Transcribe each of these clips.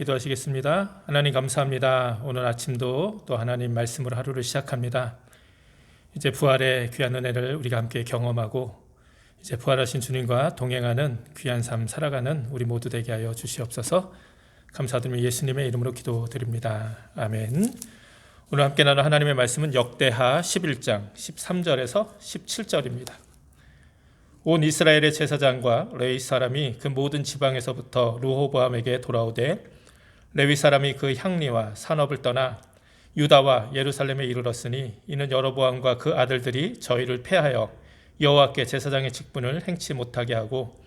기도하시겠습니다. 하나님 감사합니다. 오늘 아침도 또 하나님 말씀으로 하루를 시작합니다. 이제 부활의 귀한 은혜를 우리가 함께 경험하고 이제 부활하신 주님과 동행하는 귀한 삶 살아가는 우리 모두 되게 하여 주시옵소서. 감사드리며 예수님의 이름으로 기도드립니다. 아멘. 오늘 함께 나눌 하나님의 말씀은 역대하 11장 13절에서 17절입니다. 온 이스라엘의 제사장과 레위 사람이 그 모든 지방에서부터 루호보암에게 돌아오되 레위 사람이 그 향리와 산업을 떠나 유다와 예루살렘에 이르렀으니 이는 여로보암과 그 아들들이 저희를 패하여 여호와께 제사장의 직분을 행치 못하게 하고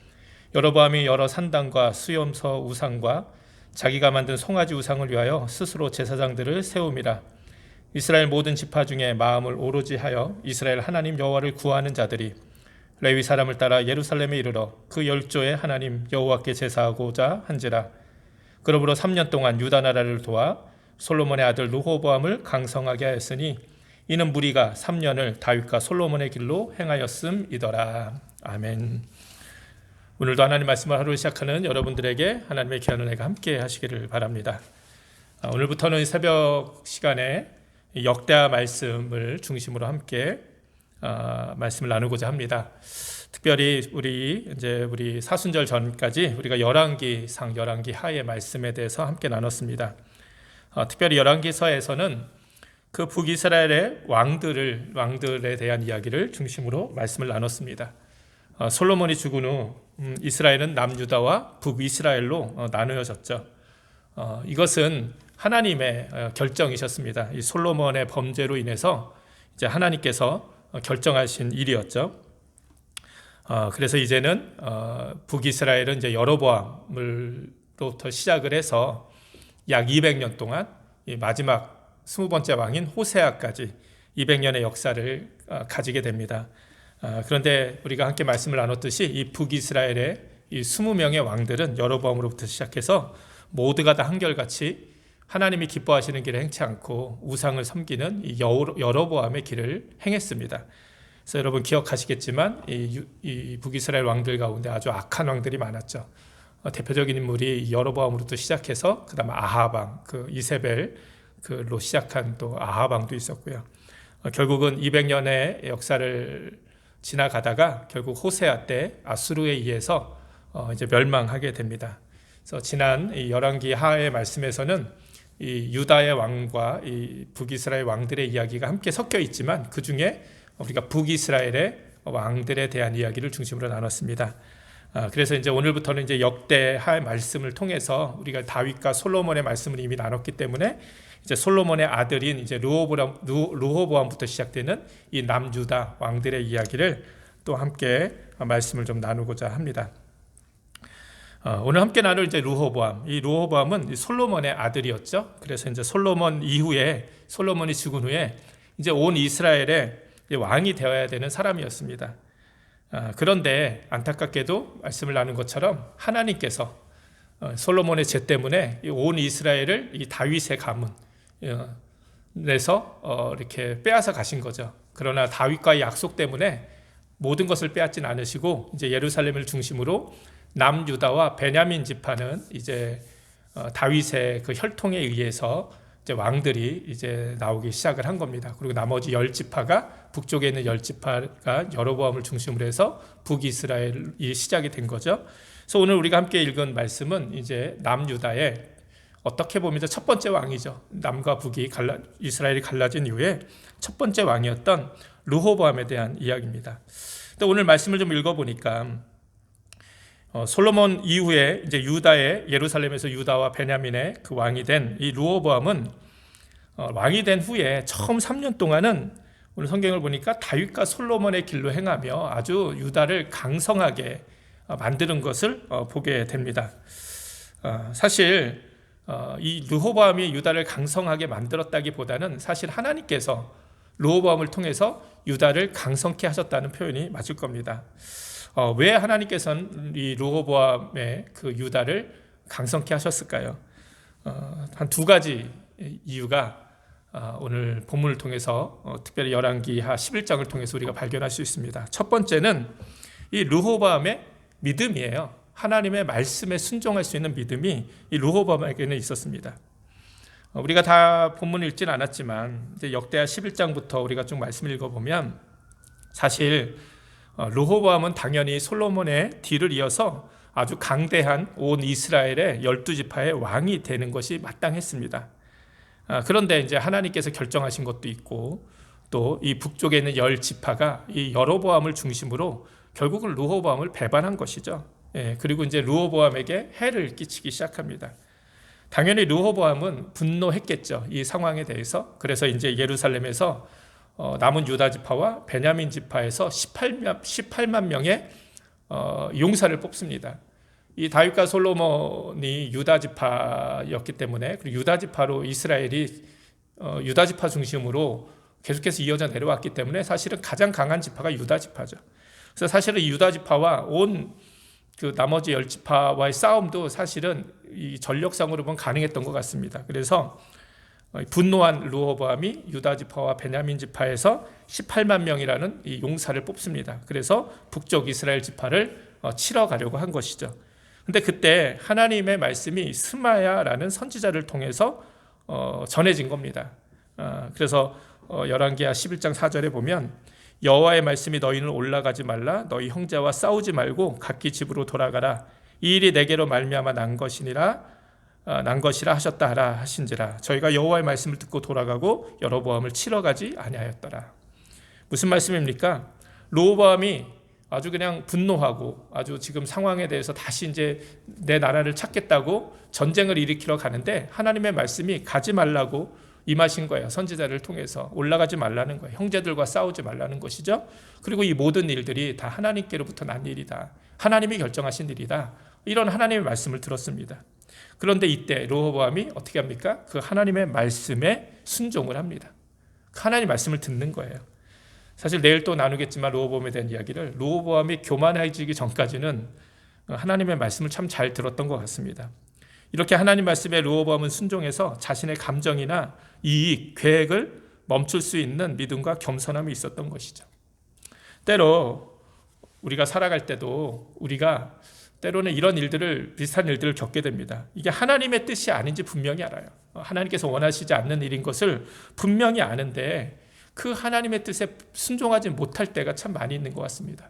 여로보암이 여러 산당과 수염서 우상과 자기가 만든 송아지 우상을 위하여 스스로 제사장들을 세움이라 이스라엘 모든 지파 중에 마음을 오로지 하여 이스라엘 하나님 여호와를 구하는 자들이 레위 사람을 따라 예루살렘에 이르러 그 열조의 하나님 여호와께 제사하고자 한지라 그러므로 3년 동안 유다 나라를 도와 솔로몬의 아들 루호보암을 강성하게 하였으니 이는 무리가 3년을 다윗과 솔로몬의 길로 행하였음이더라 아멘. 오늘도 하나님 말씀을 하루 시작하는 여러분들에게 하나님의 귀한 은혜가 함께 하시기를 바랍니다. 아, 오늘부터는 새벽 시간에 역대하 말씀을 중심으로 함께 어, 말씀을 나누고자 합니다. 특별히 우리 이제 우리 사순절 전까지 우리가 열왕기상 열왕기 하의 말씀에 대해서 함께 나눴습니다. 어, 특별히 열왕기서에서는 그 북이스라엘의 왕들을 왕들에 대한 이야기를 중심으로 말씀을 나눴습니다. 어, 솔로몬이 죽은 후 음, 이스라엘은 남유다와 북이스라엘로 어, 나누어졌죠. 어, 이것은 하나님의 어, 결정이셨습니다. 이 솔로몬의 범죄로 인해서 이제 하나님께서 어, 결정하신 일이었죠. 어, 그래서 이제는 어, 북이스라엘은 이제 여로보암을로부터 시작을 해서 약 200년 동안 이 마지막 스무 번째 왕인 호세아까지 200년의 역사를 어, 가지게 됩니다. 어, 그런데 우리가 함께 말씀을 나눴듯이 이 북이스라엘의 이 20명의 왕들은 여로보암으로부터 시작해서 모두가 다 한결같이 하나님이 기뻐하시는 길을 행치 않고 우상을 섬기는 이 여로- 여로보암의 길을 행했습니다. 그래서 여러분 기억하시겠지만 이, 유- 이 북이스라엘 왕들 가운데 아주 악한 왕들이 많았죠. 어, 대표적인 인물이 여로보암으로부터 시작해서 그다음 아하방, 그 이세벨 그로 시작한 또 아하방도 있었고요. 어, 결국은 200년의 역사를 지나가다가 결국 호세아 때 아수르에 의해서 어, 이제 멸망하게 됩니다. 그래서 지난 이 열왕기 하의 말씀에서는 이 유다의 왕과 이 북이스라엘 왕들의 이야기가 함께 섞여 있지만 그 중에 우리가 북이스라엘의 왕들에 대한 이야기를 중심으로 나눴습니다. 아, 그래서 이제 오늘부터는 이제 역대할 말씀을 통해서 우리가 다윗과 솔로몬의 말씀을 이미 나눴기 때문에 이제 솔로몬의 아들인 이제 루호보람 루- 루호보암부터 시작되는 이 남유다 왕들의 이야기를 또 함께 말씀을 좀 나누고자 합니다. 어, 오늘 함께 나눌 이제 루호보암. 이 루호보암은 이 솔로몬의 아들이었죠. 그래서 이제 솔로몬 이후에 솔로몬이 죽은 후에 이제 온 이스라엘의 이제 왕이 되어야 되는 사람이었습니다. 아, 그런데 안타깝게도 말씀을 나눈 것처럼 하나님께서 어, 솔로몬의 죄 때문에 이온 이스라엘을 이 다윗의 가문 어, 내서 어, 이렇게 빼앗아 가신 거죠. 그러나 다윗과의 약속 때문에 모든 것을 빼앗진 않으시고 이제 예루살렘을 중심으로 남유다와 베냐민 지파는 이제 어, 다윗의 그 혈통에 의해서 이제 왕들이 이제 나오기 시작을 한 겁니다. 그리고 나머지 열 지파가 북쪽에 있는 열 지파가 여로보암을 중심으로 해서 북이스라엘이 시작이 된 거죠. 그래서 오늘 우리가 함께 읽은 말씀은 이제 남유다의 어떻게 보면 첫 번째 왕이죠. 남과 북이 갈라, 이스라엘이 갈라진 이후에 첫 번째 왕이었던 르호보암에 대한 이야기입니다. 근데 오늘 말씀을 좀 읽어보니까 어, 솔로몬 이후에 이제 유다의 예루살렘에서 유다와 베냐민의 그 왕이 된이 루호보암은 어, 왕이 된 후에 처음 3년 동안은 오늘 성경을 보니까 다윗과 솔로몬의 길로 행하며 아주 유다를 강성하게 어, 만드는 것을 어, 보게 됩니다. 어, 사실 어, 이 르호보암이 유다를 강성하게 만들었다기보다는 사실 하나님께서 르호보암을 통해서 유다를 강성케 하셨다는 표현이 맞을 겁니다. 어, 왜 하나님께서는 이 르호보암의 그 유다를 강성케 하셨을까요? 어, 한두 가지 이유가 어, 오늘 본문을 통해서 어, 특별히 열왕기하 11장을 통해서 우리가 발견할 수 있습니다. 첫 번째는 이 르호보암의 믿음이에요. 하나님의 말씀에 순종할 수 있는 믿음이 이 르호보암에게는 있었습니다. 어, 우리가 다 본문을 읽진 않았지만 이제 역대하 11장부터 우리가 좀 말씀 읽어보면 사실 어, 르호보암은 당연히 솔로몬의 뒤를 이어서 아주 강대한 온 이스라엘의 열두 지파의 왕이 되는 것이 마땅했습니다. 아, 그런데 이제 하나님께서 결정하신 것도 있고 또 이 북쪽에 있는 열 지파가 이 여로보암을 중심으로 결국은 르호보암을 배반한 것이죠. 예, 그리고 이제 르호보암에게 해를 끼치기 시작합니다. 당연히 르호보암은 분노했겠죠. 이 상황에 대해서. 그래서 이제 예루살렘에서 어, 남은 유다 지파와 베냐민 지파에서 18만, 18만 명의 어, 용사를 뽑습니다. 이 다윗과 솔로몬이 유다 지파였기 때문에 그리고 유다 지파로 이스라엘이 어, 유다 지파 중심으로 계속해서 이어져 내려왔기 때문에 사실은 가장 강한 지파가 유다 지파죠. 그래서 사실은 유다 지파와 온 그 나머지 열 지파와의 싸움도 사실은 이 전력상으로 보면 가능했던 것 같습니다. 그래서 어, 분노한 루호보암이 유다 지파와 베냐민 지파에서 18만 명이라는 이 용사를 뽑습니다. 그래서 북쪽 이스라엘 지파를 어, 치러 가려고 한 것이죠. 근데 그때 하나님의 말씀이 스마야라는 선지자를 통해서 어, 전해진 겁니다. 그래서 열왕기하 11장 4절에 보면 여호와의 말씀이 너희는 올라가지 말라 너희 형제와 싸우지 말고 각기 집으로 돌아가라 이 일이 내게로 말미암아 난 것이니라 어, 난 것이라 하셨다 하라 하신지라 저희가 여호와의 말씀을 듣고 돌아가고 여로보암을 치러 가지 아니하였더라 무슨 말씀입니까? 로보암이 아주 그냥 분노하고 아주 지금 상황에 대해서 다시 이제 내 나라를 찾겠다고 전쟁을 일으키러 가는데 하나님의 말씀이 가지 말라고 임하신 거예요. 선지자를 통해서 올라가지 말라는 거예요. 형제들과 싸우지 말라는 것이죠. 그리고 이 모든 일들이 다 하나님께로부터 난 일이다. 하나님이 결정하신 일이다. 이런 하나님의 말씀을 들었습니다. 그런데 이때 로호보암이 어떻게 합니까? 그 하나님의 말씀에 순종을 합니다. 그 하나님 말씀을 듣는 거예요. 사실 내일 또 나누겠지만 로호보암에 대한 이야기를 로호보암이 교만해지기 전까지는 하나님의 말씀을 참 잘 들었던 것 같습니다. 이렇게 하나님 말씀에 르호보암은 순종해서 자신의 감정이나 이익, 계획을 멈출 수 있는 믿음과 겸손함이 있었던 것이죠. 때로 우리가 살아갈 때도 우리가 때로는 이런 일들을 비슷한 일들을 겪게 됩니다. 이게 하나님의 뜻이 아닌지 분명히 알아요. 하나님께서 원하시지 않는 일인 것을 분명히 아는데 그 하나님의 뜻에 순종하지 못할 때가 참 많이 있는 것 같습니다.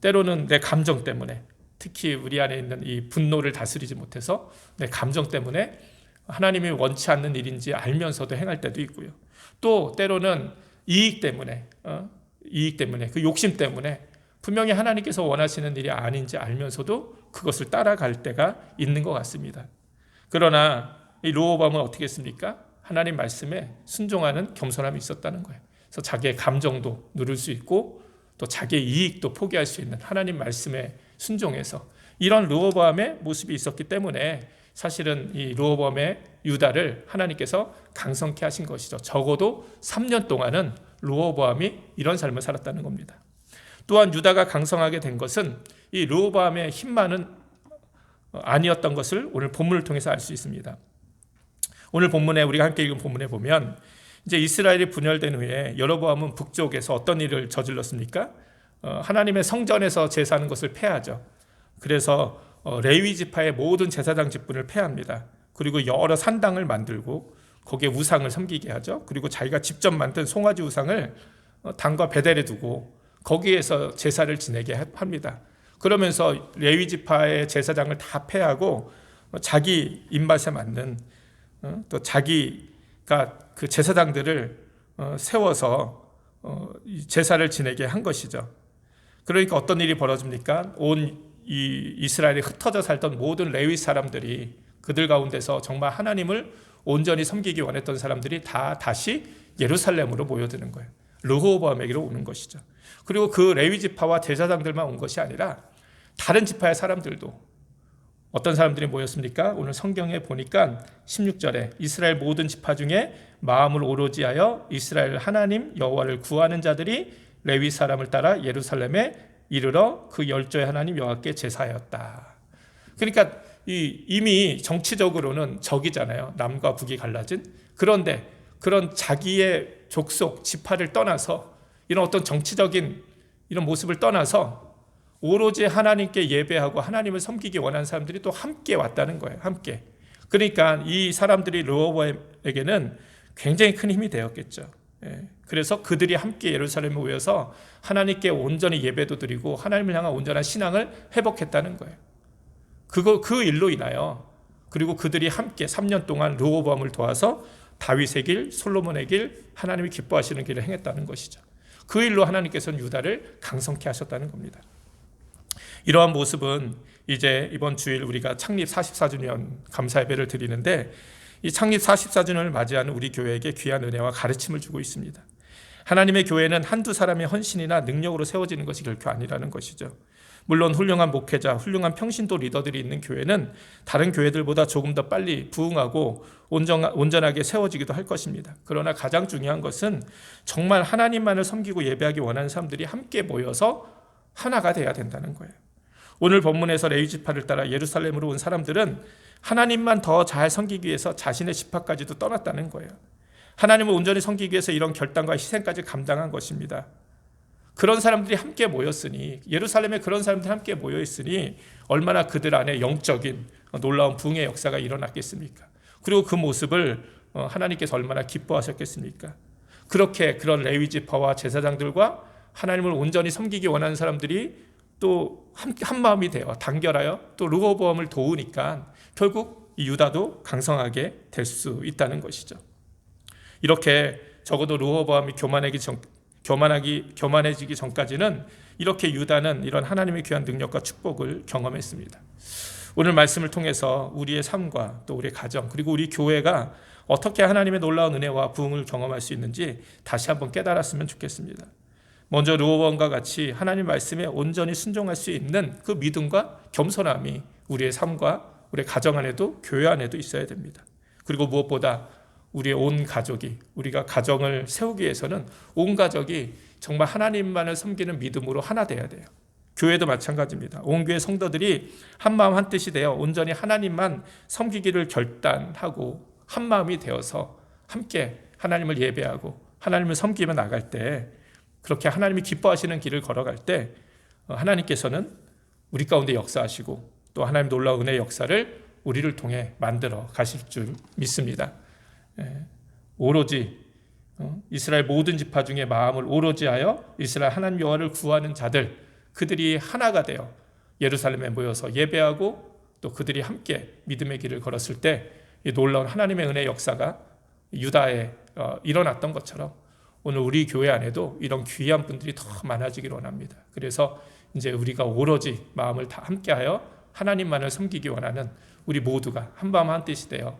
때로는 내 감정 때문에 특히 우리 안에 있는 이 분노를 다스리지 못해서 내 감정 때문에 하나님이 원치 않는 일인지 알면서도 행할 때도 있고요. 또 때로는 이익 때문에, 어? 이익 때문에, 그 욕심 때문에 분명히 하나님께서 원하시는 일이 아닌지 알면서도 그것을 따라갈 때가 있는 것 같습니다. 그러나 이 로호밤은 어떻게 했습니까? 하나님 말씀에 순종하는 겸손함이 있었다는 거예요. 그래서 자기의 감정도 누를 수 있고 또 자기의 이익도 포기할 수 있는 하나님 말씀에 순종해서 이런 르호보암의 모습이 있었기 때문에 사실은 이 르호보암의 유다를 하나님께서 강성케 하신 것이죠. 적어도 3년 동안은 르호보암이 이런 삶을 살았다는 겁니다. 또한 유다가 강성하게 된 것은 이 르호보암의 힘만은 아니었던 것을 오늘 본문을 통해서 알 수 있습니다. 오늘 본문에 우리가 함께 읽은 본문에 보면 이제 이스라엘이 분열된 후에 여로보암은 북쪽에서 어떤 일을 저질렀습니까? 어, 하나님의 성전에서 제사하는 것을 폐하죠. 그래서 어, 레위 지파의 모든 제사장 직분을 폐합니다. 그리고 여러 산당을 만들고 거기에 우상을 섬기게 하죠. 그리고 자기가 직접 만든 송아지 우상을 어, 당과 베델에 두고 거기에서 제사를 지내게 합니다. 그러면서 레위 지파의 제사장을 다 폐하고 자기 입맛에 맞는 또 자기가 그 제사장들을 세워서 제사를 지내게 한 것이죠. 그러니까 어떤 일이 벌어집니까? 온 이 이스라엘에 흩어져 살던 모든 레위 사람들이 그들 가운데서 정말 하나님을 온전히 섬기기 원했던 사람들이 다 다시 예루살렘으로 모여드는 거예요. 르호보암에게로 오는 것이죠. 그리고 그 레위 지파와 제사장들만 온 것이 아니라 다른 지파의 사람들도 어떤 사람들이 모였습니까? 오늘 성경에 보니까 16절에 이스라엘 모든 지파 중에 마음을 오로지 하여 이스라엘 하나님 여호와를 구하는 자들이 레위 사람을 따라 예루살렘에 이르러 그 열조의 하나님 여호와께 제사하였다. 그러니까 이 이미 정치적으로는 적이잖아요. 남과 북이 갈라진. 그런데 그런 자기의 족속 지파를 떠나서 이런 어떤 정치적인 이런 모습을 떠나서 오로지 하나님께 예배하고 하나님을 섬기기 원하는 사람들이 또 함께 왔다는 거예요. 함께. 그러니까 이 사람들이 르호보암에게는 굉장히 큰 힘이 되었겠죠. 예. 그래서 그들이 함께 예루살렘에 모여서 하나님께 온전히 예배도 드리고 하나님을 향한 온전한 신앙을 회복했다는 거예요. 그거 그 일로 인하여 그리고 그들이 함께 3년 동안 르호보암을 도와서 다윗의 길, 솔로몬의 길, 하나님이 기뻐하시는 길을 행했다는 것이죠. 그 일로 하나님께서는 유다를 강성케 하셨다는 겁니다. 이러한 모습은 이제 이번 주일 우리가 창립 44주년 감사 예배를 드리는데 이 창립 44주년을 맞이하는 우리 교회에게 귀한 은혜와 가르침을 주고 있습니다. 하나님의 교회는 한두 사람의 헌신이나 능력으로 세워지는 것이 결코 아니라는 것이죠. 물론 훌륭한 목회자, 훌륭한 평신도 리더들이 있는 교회는 다른 교회들보다 조금 더 빨리 부흥하고 온전하게 세워지기도 할 것입니다. 그러나 가장 중요한 것은 정말 하나님만을 섬기고 예배하기 원하는 사람들이 함께 모여서 하나가 돼야 된다는 거예요. 오늘 본문에서 레위 지파를 따라 예루살렘으로 온 사람들은 하나님만 더 잘 섬기기 위해서 자신의 지파까지도 떠났다는 거예요. 하나님을 온전히 섬기기 위해서 이런 결단과 희생까지 감당한 것입니다. 그런 사람들이 함께 모였으니 예루살렘에 그런 사람들이 함께 모여 있으니 얼마나 그들 안에 영적인 놀라운 붕의 역사가 일어났겠습니까? 그리고 그 모습을 어, 하나님께서 얼마나 기뻐하셨겠습니까? 그렇게 그런 레위 지파와 제사장들과 하나님을 온전히 섬기기 원하는 사람들이 또 한 마음이 되어 단결하여 또 르호보암을 도우니까 결국 이 유다도 강성하게 될 수 있다는 것이죠. 이렇게 적어도 르호보암이 교만하기 전, 교만하기 교만해지기 전까지는 이렇게 유다는 이런 하나님의 귀한 능력과 축복을 경험했습니다. 오늘 말씀을 통해서 우리의 삶과 또 우리의 가정 그리고 우리 교회가 어떻게 하나님의 놀라운 은혜와 부흥을 경험할 수 있는지 다시 한번 깨달았으면 좋겠습니다. 먼저 르호원과 같이 하나님 말씀에 온전히 순종할 수 있는 그 믿음과 겸손함이 우리의 삶과 우리의 가정 안에도 교회 안에도 있어야 됩니다. 그리고 무엇보다 우리의 온 가족이 우리가 가정을 세우기 위해서는 온 가족이 정말 하나님만을 섬기는 믿음으로 하나 돼야 돼요. 교회도 마찬가지입니다. 온 교회 성도들이 한 마음 한 뜻이 되어 온전히 하나님만 섬기기를 결단하고 한 마음이 되어서 함께 하나님을 예배하고 하나님을 섬기며 나갈 때 그렇게 하나님이 기뻐하시는 길을 걸어갈 때 어, 하나님께서는 우리 가운데 역사하시고 또 하나님 놀라운 은혜의 역사를 우리를 통해 만들어 가실 줄 믿습니다. 예, 오로지 어, 이스라엘 모든 지파 중에 마음을 오로지 하여 이스라엘 하나님 여호와를 구하는 자들 그들이 하나가 되어 예루살렘에 모여서 예배하고 또 그들이 함께 믿음의 길을 걸었을 때 놀라운 하나님의 은혜 역사가 유다에 어, 일어났던 것처럼 오늘 우리 교회 안에도 이런 귀한 분들이 더 많아지기를 원합니다. 그래서 이제 우리가 오로지 마음을 다 함께하여 하나님만을 섬기기 원하는 우리 모두가 한마음 한뜻이 되어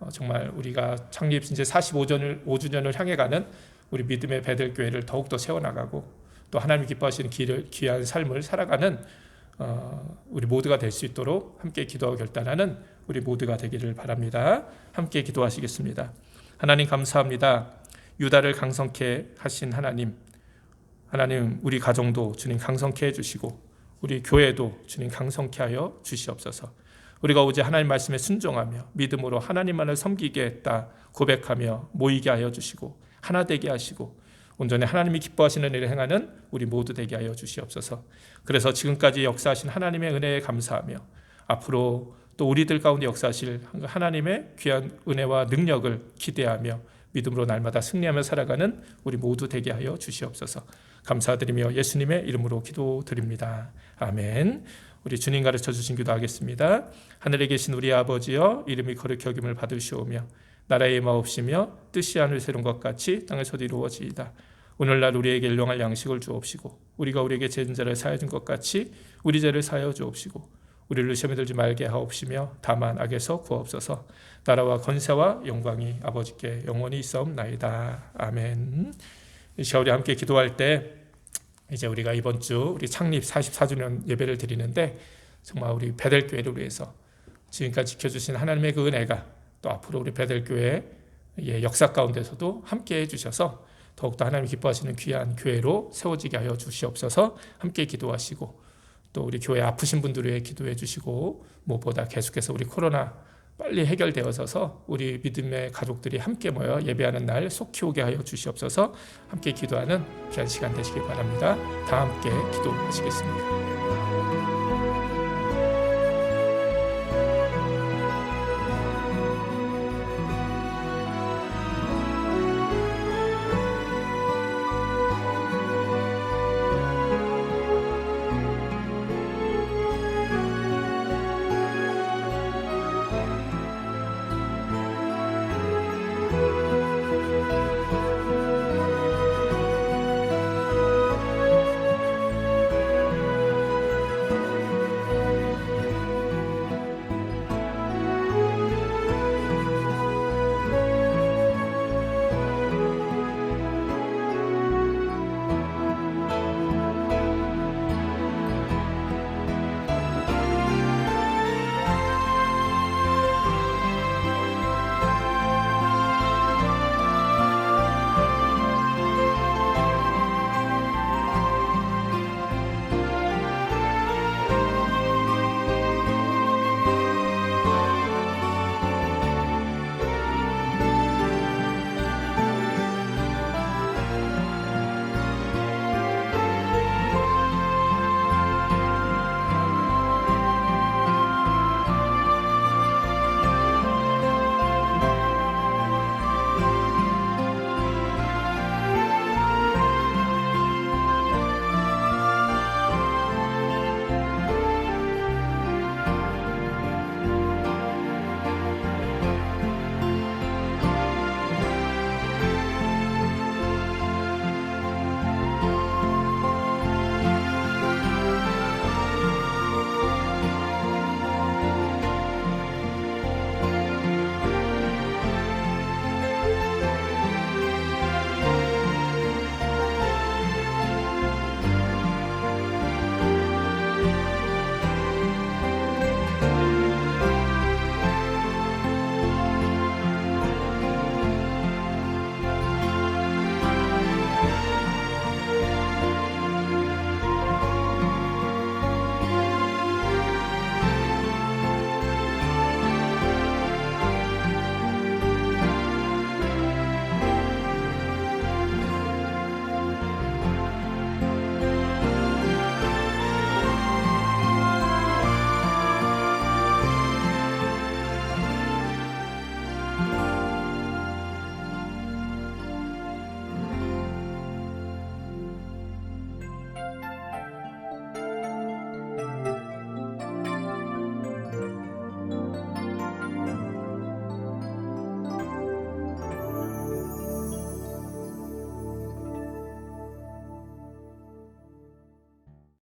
어, 정말 우리가 창립 이제 45주년을 5주년을 향해 가는 우리 믿음의 배들 교회를 더욱 더 세워 나가고 또 하나님 기뻐하시는 길을 귀한 삶을 살아가는 어, 우리 모두가 될 수 있도록 함께 기도하고 결단하는 우리 모두가 되기를 바랍니다. 함께 기도하시겠습니다. 하나님 감사합니다. 유다를 강성케 하신 하나님, 하나님 우리 가정도 주님 강성케 해주시고 우리 교회도 주님 강성케 하여 주시옵소서. 우리가 오직 하나님 말씀에 순종하며 믿음으로 하나님만을 섬기게 했다 고백하며 모이게 하여 주시고 하나 되게 하시고 온전히 하나님이 기뻐하시는 일을 행하는 우리 모두 되게 하여 주시옵소서. 그래서 지금까지 역사하신 하나님의 은혜에 감사하며 앞으로 또 우리들 가운데 역사하실 하나님의 귀한 은혜와 능력을 기대하며 믿음으로 날마다 승리하며 살아가는 우리 모두 되게 하여 주시옵소서. 감사드리며 예수님의 이름으로 기도드립니다. 아멘. 우리 주님 가르쳐 주신 기도하겠습니다. 하늘에 계신 우리 아버지여 이름이 거룩히 여김을 받으시오며 나라의 마옵시며 뜻이 하늘 새로운 것 같이 땅에서도 이루어지이다. 오늘날 우리에게 일용할 양식을 주옵시고 우리가 우리에게 죄진 자를 사여 준 것 같이 우리 죄를 사여 주옵시고 우리를 시험에 들지 말게 하옵시며 다만 악에서 구하옵소서 나라와 건세와 영광이 아버지께 영원히 있사옵나이다. 아멘. 시월이 함께 기도할 때 이제 우리가 이번 주 우리 창립 44주년 예배를 드리는데 정말 우리 베델 교회를 위해서 지금까지 지켜주신 하나님의 그 은혜가 또 앞으로 우리 베델 교회 의 역사 가운데서도 함께 해주셔서 더욱더 하나님 기뻐하시는 귀한 교회로 세워지게 하여 주시옵소서. 함께 기도하시고 또 우리 교회 아프신 분들을 위해 기도해 주시고 무엇보다 계속해서 우리 코로나 빨리 해결되어져서 우리 믿음의 가족들이 함께 모여 예배하는 날 속히 오게 하여 주시옵소서 함께 기도하는 귀한 시간 되시길 바랍니다. 다 함께 기도하시겠습니다.